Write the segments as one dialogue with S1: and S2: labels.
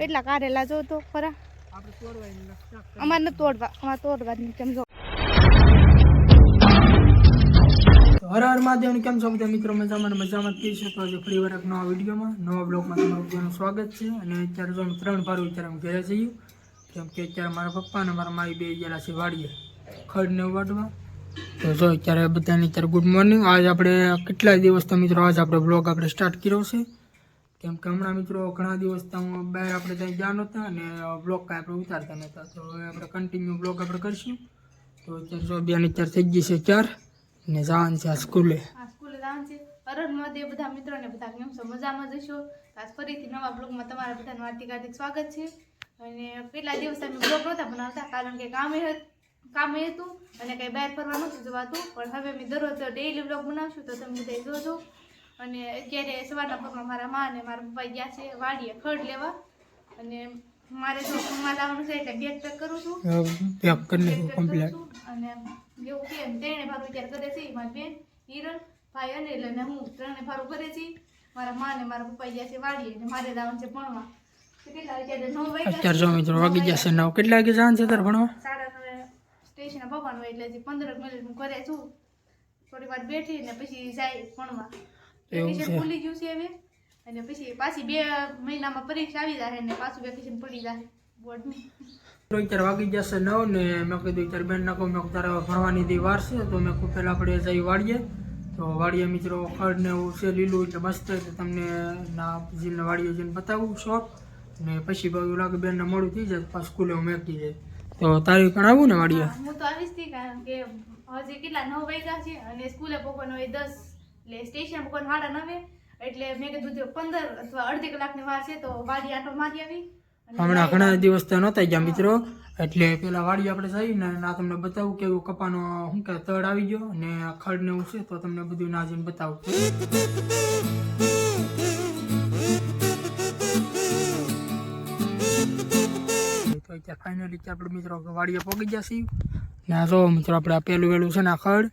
S1: કેટલા કારેલા જો તો ખરા. અમારે ન તોડવા અમારે તોડવા જ કેમ જો
S2: હર હર મહાદેવ કેમ છો બધા મિત્રો? મજામાં મજામાં કહી શકો છો આજે ફરી વાર એક નવા વિડીયોમાં નવા બ્લોગમાં તમારું બધાનું સ્વાગત છે. અને અત્યારે જો ત્રણ પારું અત્યારે અમે ઘરે જઈએ. કેમ કે અત્યારે મારા પપ્પા અને મારા માઈ બે ગયેલા છે વાડીએ ખડ ને વાટવા તો જો અત્યારે બધાને અત્યારે ગુડ મોર્નિંગ આજ આપણે કેટલા દિવસ તો મિત્રો આજ આપણે બ્લોગ આપણે સ્ટાર્ટ કર્યો છે. કેમ કે હમણાં મિત્રો ઘણા દિવસ તો હું બહાર આપણે ત્યાં ગયા નહોતા અને બ્લોગ કાંઈ આપણે ઉતારતા નહોતા. તો હવે આપણે કન્ટિન્યુ બ્લોગ આપણે કરીશું. તો અત્યારે જો ને અત્યારે થઈ ગઈ છે ચાર ને જવાનું છે આ સ્કૂલે
S1: સ્કૂલે જવાનું છે. અરર મહાદેવ બધા મિત્રોને બધા કેમ છો? મજામાં જશો આજ ફરીથી નવા બ્લોગમાં તમારા બધાનું હાર્દિક હાર્દિક સ્વાગત છે. અને કેટલા દિવસ અમે બ્લોગ નહોતા બનાવતા કારણ કે કામે કામે હતું અને કંઈ બહાર ફરવા નહોતું જવાતું. પણ હવે અમે દરરોજ ડેઈલી બ્લોગ બનાવશું તો તમે બધા જોજો. અને અત્યારે સવારના પગમાં મારા મા અને મારા પપ્પા ગયા છે વાડીએ ખડ લેવા. અને મારે જો ખમા લાવવાનું છે એટલે બેગ પેક કરું છું.
S2: પેક કરી નાખ્યું કમ્પ્લીટ
S1: અને એવું કે ત્રણે ભારું વિચાર કરે છે મારી બેન હિરણ ભાઈ અનિલ અને હું ત્રણે ભારું કરે છે. મારા મા ને મારા પપ્પા ગયા છે વાડીએ અને મારે લાવવાનું છે ભણવા. અત્યારે
S2: જો મિત્રો વાગી જશે નવ કેટલા વાગે જવાનું છે તારે ભણવા?
S1: સાડા નવે સ્ટેશન પપ્પાનું એટલે પંદર મિનિટ હું ઘરે છું. થોડી વાર બેઠી ને પછી જાય ભણવા. વેકેશન. ખુલી ગયું છે હવે. અને પછી પાછી બે મહિનામાં પરીક્ષા આવી જશે ને પાછું વેકેશન પડી જશે બોર્ડની
S2: અત્યારે વાગી જશે નવ ને મેં કીધું અત્યારે બેન નાખો મેં તારે ભણવાની દી વાર છે તો મેં કહું પહેલાં આપણે જઈ વાળીએ. તો વાડીએ મિત્રો ખડ ને એવું છે લીલું એટલે મસ્ત એટલે તમને ના જીને વાડીએ જઈને બતાવું શોર્ટ ને પછી એવું લાગે બેનને મોડું થઈ જાય તો પાછું સ્કૂલે હું મેકી જાય તો તારી પણ આવું ને વાડીએ
S1: હું તો આવીશ તી કારણ કે હજી કેટલા નવ વાગ્યા છે અને સ્કૂલે પહોંચવાનો હોય દસ. એટલે સ્ટેશન પહોંચવાનું સાડા નવે એટલે મેં કીધું પંદર અથવા અડધી કલાકની વાર છે તો વાડી આટો મારી આવી.
S2: હમણાં ઘણા દિવસ તો નહોતા ગયા મિત્રો. એટલે પેલા વાડી આપણે જઈને ના તમને બતાવું કે એવું કપાનો શું કે તળ આવી ગયો અને આ ખડ ને એવું છે તો તમને બધું ના જઈને બતાવું. તો અત્યારે ફાઇનલી આપણે મિત્રો વાડીએ ગયા છીએ. ને આ જો મિત્રો આપણે આ પેલું વેલું છે ને આ ખડ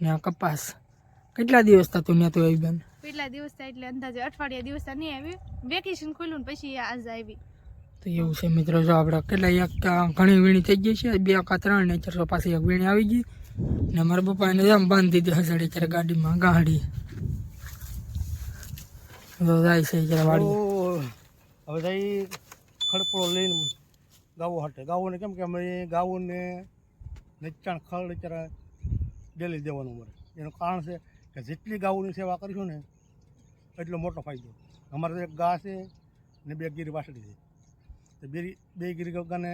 S2: ને આ કપાસ. કેટલા દિવસ થતું ત્યાં તો આવી બેન?
S1: કેટલા દિવસ થાય એટલે અંદાજે અઠવાડિયા દિવસ નહીં આવી. વેકેશન ખોલ્યું ને પછી આજ આવી.
S2: તો એવું છે મિત્રો જો આપણે કેટલા એક ઘણી વીણી થઈ ગઈ છે બે કા ત્રણ ને ચારસો પાસે એક વીણી આવી ગઈ. ને મારા પપ્પા એને આમ બાંધી દીધી હસાડી ત્યારે ગાડીમાં ગાડી. તો જાય છે જરા વાડી
S3: હવે જાય ખડપડો લઈને ગાવો હટે. ગાવોને કેમ કે અમે ગાવોને નચાણ ખડ અત્યારે ડેલી દેવાનું મળે એનું કારણ છે કે જેટલી ગાઉની સેવા કરીશું ને, એટલો મોટો ફાયદો. અમારે તો એક ગા છે ને બે ગીરી વાસળી છે. તો બે બે ગીર ગાને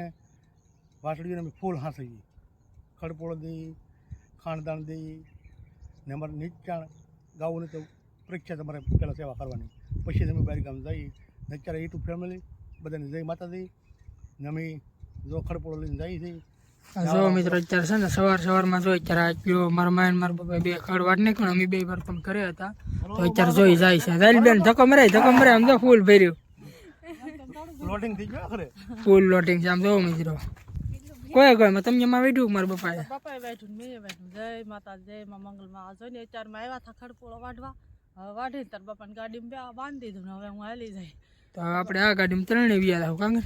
S3: વાસળીઓને અમે ફૂલ હાંસઈએ ખડપોળો દઈ, ખાણદાણ દઈ ને અમારે નીચાણ ગાઉની તો પરીક્ષા તમારે પહેલાં સેવા કરવાની. પછી તમે બહાર ગામ જઈ ને અત્યારે યુટ્યુબ ફેમિલી બધાને જય માતાજી. ને અમે જો ખડપોળો લઈને જઈએ છીએ
S2: જો મિત્રો અત્યારે છે ને સવાર સવારમાં જો અત્યારે આટલો મારા માયન ને મારા પપ્પા બે ખડ વાટ પણ ને અમે બે વાર પણ ઘરે હતા. તો અત્યારે જોઈ જાય છે. દાલ બેન ધક્કો મરાય ધક્કો મરાય આમ તો ફૂલ ભર્યું.
S3: લોટિંગ થઈ ગયો ખરે
S2: ફૂલ લોટિંગ છે આમ જો મિત્રો. કોઈ કોઈ તમને એમાં વેઠ્યું મારા પપ્પાએ.
S4: પપ્પાએ બેઠું મેં બેઠું જય માતા જય માં મંગલમાં. આ જોઈને અત્યારમાં આવ્યા હતા ખડપોળો વાઢવા. હવે વાઢી તાર બાપાને ગાડીમાં બે બાંધી દીધું હવે હું હાલી જાય.
S2: તો આપણે આ ગાડીમાં ત્રણે વ્યા હતા કાંગ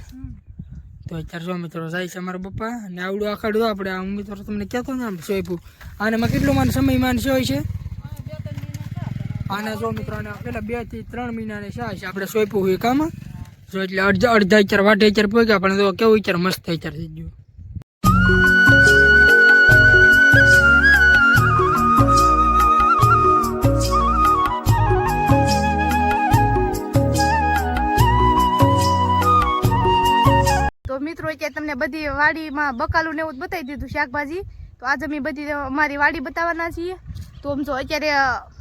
S2: તો અત્યારે જો મિત્રો જાય છે અમારા પપ્પા અને આવડું આખાડું આપણે. આ મિત્રો તમને કહેતો ને આમ સોયપું આનામાં કેટલો માન સમય માન હોય છે? આના જો મિત્રો આના પેલા બેથી ત્રણ મહિનાને શા છે? આપણે સોયપું હોય કામ? જો એટલે અડધા અડધા ચાર વાટે ચાર પહોંચ્યા પણ તો કેવું અત્યારે મસ્ત ચાર થઈ ગયું.
S1: બધી વાડીમાં બકાલું ને એવું બતાવી દીધું શાકભાજી. તો આજે અમે બધી અમારી વાડી બતાવવાના છીએ. તો આમ જો અત્યારે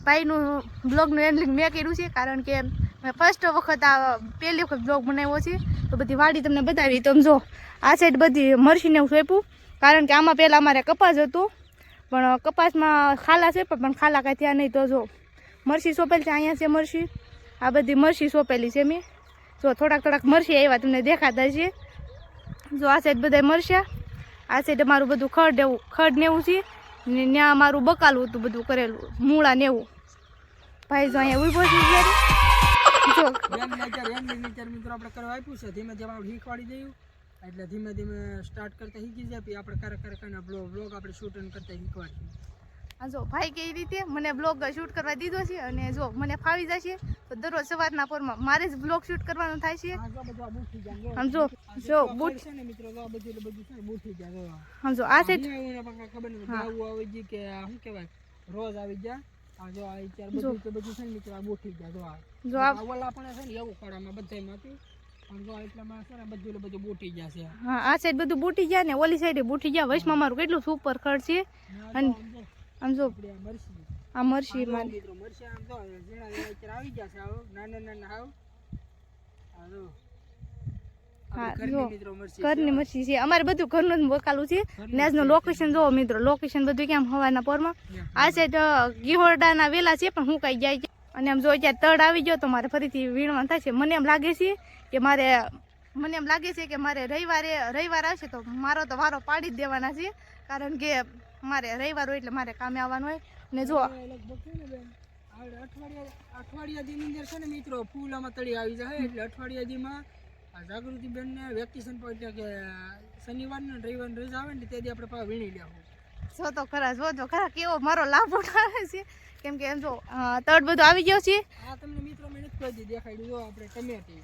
S1: ભાઈનું બ્લોગનું હેન્ડલિંગ મેં કર્યું છે, કારણ કે મેં ફર્સ્ટ વખત આ પહેલી વખત બ્લોગ બનાવ્યો છે. તો બધી વાડી તમને બતાવી. તો જો, આ સાઈડ બધી મરસીને એવું સોંપ્યું. કારણ કે આમાં પહેલાં અમારે કપાસ હતું, પણ કપાસમાં ખાલા છે પણ ખાલા કાંઈ થયા નહીં. તો જો, મરસી સોંપેલી છે, અહીંયા છે મરસી. આ બધી મરસી સોંપેલી છે મેં. જો થોડાક થોડાક મરસી આવ્યા, તમને દેખાતા છે જો આ સાઈડ બધા મરશે આ સાઈડ અમારું બધું ખડ એવું, ખડ ને એવું છે, ને ત્યાં અમારું બકાલું હતું બધું કરેલું, મૂળા ને એવું. ભાઈ જો અહીંયા ઊભો છે
S2: મિત્રો આપણે કરવા આપ્યું છે, ધીમે ધીમે આપણે શીખવાડી દઈએ એટલે ધીમે ધીમે સ્ટાર્ટ કરતા શીખી જાય પછી આપણે કરે કરે કરીને બ્લોગ બ્લોગ આપણે શૂટ કરતા શીખવાડીએ
S1: જો ભાઈ કેવી રીતે મને બ્લોગ શૂટ કરવા દીધો છે અને જો મને ફાવી જશે તો દરરોજ સવારના પોરમાં મારે જ બ્લોગ શૂટ કરવાનો થાય છે.
S2: જાય
S1: આમ જો જો બૂટ
S2: છે ને મિત્રો આ બધું બધું છે બૂઠી જાય.
S1: આમ જો આ
S2: પણ ખબર નથી આવું આવી ગઈ કે શું કહેવાય રોજ આવી ગયા. આ જો આ અત્યારે બધું તો બધું છે ને મિત્રો આ બૂઠી ગયા જો આ.
S1: જો આ
S2: ઓલા પણ છે ને એવું ખડામાં બધાયમાં હતું પણ જો એટલામાં છે ને બધું એટલે ગયા છે.
S1: હા આ સાઈડ બધું બૂટી ગયા ને ઓલી સાઈડે બૂટી ગયા. વચમાં મારું કેટલું સુપર ખર્ચ છે. અને આમ જો.
S2: આ મરશી
S1: મારી.
S2: મિત્રો મરશી આમ જો ઝીણા ઝીણા આવી ગયા છે આવો. નાના નાના આવ.
S1: આવો
S2: ઘરની
S1: છે અમારે બધું ઘરનું જ બકાલું છે. ને આજનું લોકેશન જોવો મિત્રો લોકેશન બધું કેમ હવાના પોરમાં? આ સાઈડ ગીહોરડાના વેલા છે પણ હું કાંઈ જાય અને આમ જો અત્યારે તડ આવી ગયો તો મારે ફરીથી વીણવાનું થાય છે. મને એમ લાગે છે કે મારે મને એમ લાગે છે કે મારે રવિવારે રવિવાર આવશે તો મારો તો વારો પાડી જ દેવાના છે. કારણ કે મારે રવિવાર હોય એટલે મારે કામે આવવાનું હોય. ને જો
S2: અઠવાડિયા દીની અંદર છે ને મિત્રો ફૂલ આમાં તળી આવી જાય એટલે અઠવાડિયા દીમાં આ જાગૃતિ બેનને વેકેશન પર કે શનિવાર ને રવિવાર રજા આવે ને તે આપણે પાછા વીણી લેવું.
S1: જો તો ખરા જો તો ખરા કેવો મારો લાભ ઉઠાવે છે. કેમ કે એમ જો તડ બધું આવી ગયો છે.
S2: આ તમને મિત્રો મેં નથી કહી દેખાડ્યું. જો આપણે ટમેટી.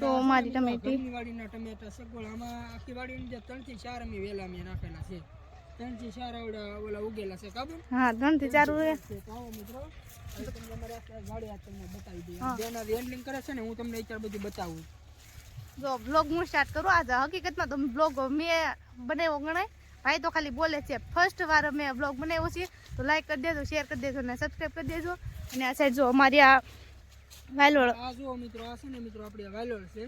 S1: જો મારી ટમેટી.
S2: વાડીના ટમેટા સગવડ. આમાં આખી વાડીની અંદર ત્રણથી ચાર અમે વેલા અમે રાખેલા છે. ત્રણથી ચાર આવડા ઓલા ઉગેલા છે કાબુ?
S1: હા ત્રણથી ચાર હોય
S2: આવો મિત્રો. તમને આ બતાવી દઈએ. જેના હેન્ડલિંગ કરે છે ને હું તમને અત્યારે બધું બતાવું.
S1: જો બ્લોગ હું સ્ટાર્ટ કરું આજે હકીકતમાં તમે બ્લોગ મેં બનાવ્યો ગણાય. ભાઈ તો ખાલી બોલે છે ફર્સ્ટ વાર મેં બ્લોગ બનાવ્યો છે. તો લાઈક કરી દેજો શેર કરી દેજો અને સબસ્ક્રાઈબ કરી દેજો. અને આ સાઈડ જો અમારી આ વાયલોળ
S2: આ જો મિત્રો આ છે ને મિત્રો આપણી આ વાલોળ છે.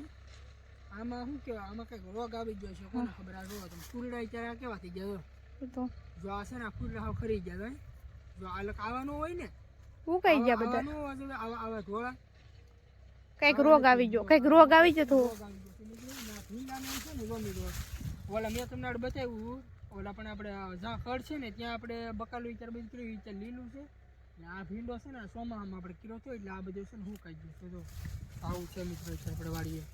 S2: આમાં શું કહેવાય? આમાં કંઈક રોગ આવી ગયો છે કોને ખબર? આ જુઓ તમે કેવા થઈ ગયા? જો
S1: તો.
S2: જો આ છે ને આ ફૂલડા હાવ ખરી ગયા તો જો આ લક આવાનું હોય ને
S1: ઉકાઈ ગયા બધા?
S2: તો આવા આવા ધોળા.
S1: કંઈક રોગ આવી ગયો કંઈક રોગ આવી જતો. તો
S2: ઓલા મેં તમને આડ બતાવ્યું ઓલા પણ આપણે જ્યાં ખડ છે ને ત્યાં આપણે બકાલું વિચાર બધું કર્યું વિચાર લીલું છે. ને આ ભીંડો છે ને સોમાહામાં આપણે કીરો થયો એટલે આ બધું છે ને હું કહી દઉં જો આવું છે મિત્રો છે આપણે વાળીએ.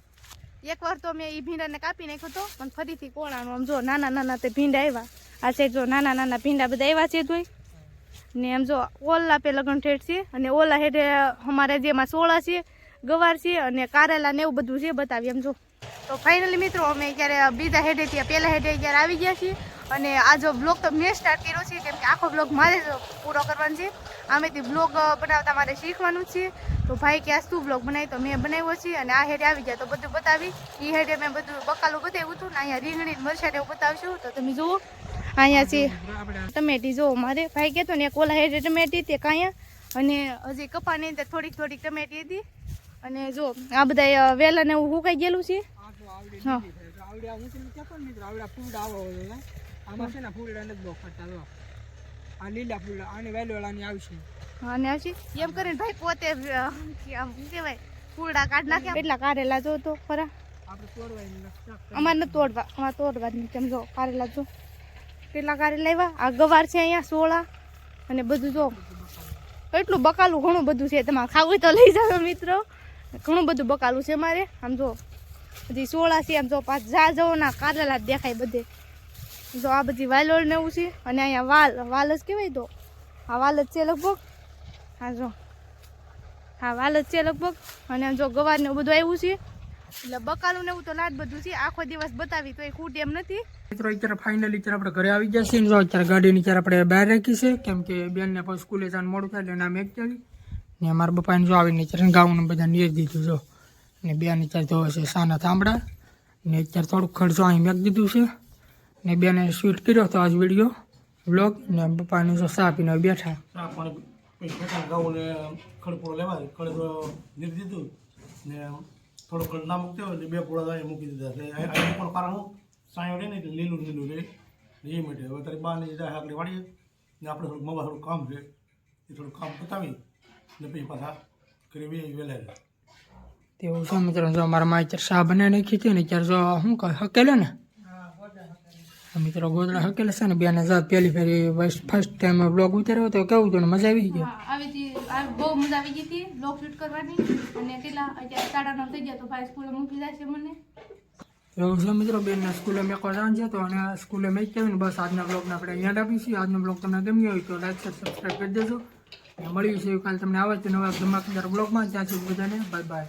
S1: એક વાર તો મેં એ ભીંડાને કાપી નાખ્યો હતો પણ ફરીથી કોણાનો આમ જો નાના નાના તે ભીંડા આવ્યા. આ સાઈડ જો નાના નાના ભીંડા બધા એવા છે તોય ને એમ જો ઓલા પે લગ્ન ઠેઠ છે અને ઓલા હેઠે અમારે જેમાં સોળા છે, ગવાર છે અને કારેલા ને એવું બધું છે બતાવી એમ જો. તો ફાઇનલી મિત્રો અમે ક્યારે બીજા હેડે ત્યાં પહેલા હેડે ક્યારે આવી ગયા છીએ અને આ જો બ્લોગ તો મેં સ્ટાર્ટ કર્યો છે કેમ કે આખો બ્લોગ મારે જ પૂરો કરવાનો છે. આમેથી બ્લોગ બનાવતા મારે શીખવાનું છે. તો ભાઈ કે આ શું બ્લોગ બનાવી? તો મેં બનાવ્યો છે અને આ હેડે આવી ગયા. તો બધું બતાવી. એ હેડે મેં બધું બકાલું બતાવ્યું હતું ને અહીંયા રીંગણી ને એવું બતાવશું. તો તમે જુઓ. અહીંયા છે
S2: મિત્રો આપણે
S1: ટમેટી જો મારે ભાઈ કહેતો ને એક ઓલા હેડે ટમેટી તે કાંયા અને હજી કપાની અંદર થોડીક થોડીક ટમેટી હતી. અને જો આ બધા વેલા ને એવું હુકાઈ ગયેલું છે. હા.
S2: ને. આમાં છે ને ફૂલડા નથી બહુ ફરતા જો આ લીલા ફૂલડા આની વેલોળાની આવશે.
S1: અને હજી એમ કરીને ભાઈ પોતે આમ શું કહેવાય ફૂલડા કાઢ નાખ્યા. એટલા કારેલા જો તો ખરા? અમારે નથી તોડવા અમારે તોડવા નહીં તેમ જો કારેલા જો. કેટલા કારેલા લાવ્યા. આ ગવાર છે અહીંયા, સોળા. અને બધું જો એટલું બકાલું ઘણું બધું છે. તમારે ખાવું તો લઈ જાઓ મિત્રો. ઘણું બધું બકાલું છે મારે. આમ જો બધી સોળા છે, આમ જો પાછ જા જવો ના કારેલા દેખાય બધે. જો આ બધી વાલોળ ને એવું છે. અને અહીંયા વાલ વાલ જ કહેવાય તો. આ વાલ જ છે લગભગ. હા જો હા વાલ જ છે લગભગ. અને આમ જો ગવારને બધું આવ્યું છે. એટલે બકાલું ને એવું તો લાટ બધું છે. આખો દિવસ બતાવી તો એ ખૂટ એમ નથી.
S2: મિત્રો અત્યારે ફાઇનલી અત્યારે આપણે ઘરે આવી ગયા છીએ ને જો અત્યારે ગાડીની અત્યારે આપણે બહાર રાખી છે કેમ કે બેનને પછી સ્કૂલે જવાનું મોડું થાય એટલે નામ એક ચાલી ને મારા બપાને જો આવીને અત્યારે ગાઉન બધા નીર દીધું જો. ને બેન અત્યારે જોવે છે સાના થાંભળા ને અત્યારે થોડુંક ખર્ચો અહીં મેક દીધું છે. ને બેને શૂટ કર્યો હતો આજ વીડિયો વ્લોગ ને પપ્પાને જો સા પીને બેઠા.
S3: ખડપો પાણી પછી ખેતર ગાઉને ખડપોળો લેવાય ખડ નીર દીધું ને થોડો ખડ ના મૂકતો હોય એટલે બે પોળા એ મૂકી દીધા છે. આ પણ કારણ સાયો રહે ને એટલે લીલું લીલું રહે એ માટે. હવે તારી બાને જાય આગળ વાળીએ ને આપણે થોડું મવા થોડું કામ છે. એ થોડું કામ પતાવી ને પછી પાછા કરી વેલાય
S2: તેવું છે મિત્રો, જો મારા માં અત્યારે શા બનાવી નાખી હતી ને અત્યારે જો શું કહે, હકેલે ને? મિત્રો ગોદડા હકેલા છે ને બે ને જાત પહેલી ફેરી ફર્સ્ટ ટાઈમ બ્લોગ ઉતાર્યો હતો કેવું તને મજા આવી ગઈ?
S1: આવી બહુ મજા આવી ગઈ હતી બ્લોગ શૂટ કરવાની. અને કેટલા અત્યારે સાડા નવ થઈ ગયા તો ભાઈ સ્કૂલે મૂકી જાય છે મને.
S2: એવું છે મિત્રો બેનના સ્કૂલે મેં કોલાન છે તો અને સ્કૂલે મેં કહેવાય ને બસ આજના બ્લોગને આપણે અહીંયા આપીએ આજનો બ્લોગ તમને ગમ્યો હોય તો લાઈક સબસ્ક્રાઈબ કરી દેજો. મળ્યું છે કાલે તમને આવે તો નવા ધમાકેદાર બ્લોગમાં ત્યાં સુધી બધાને બાય બાય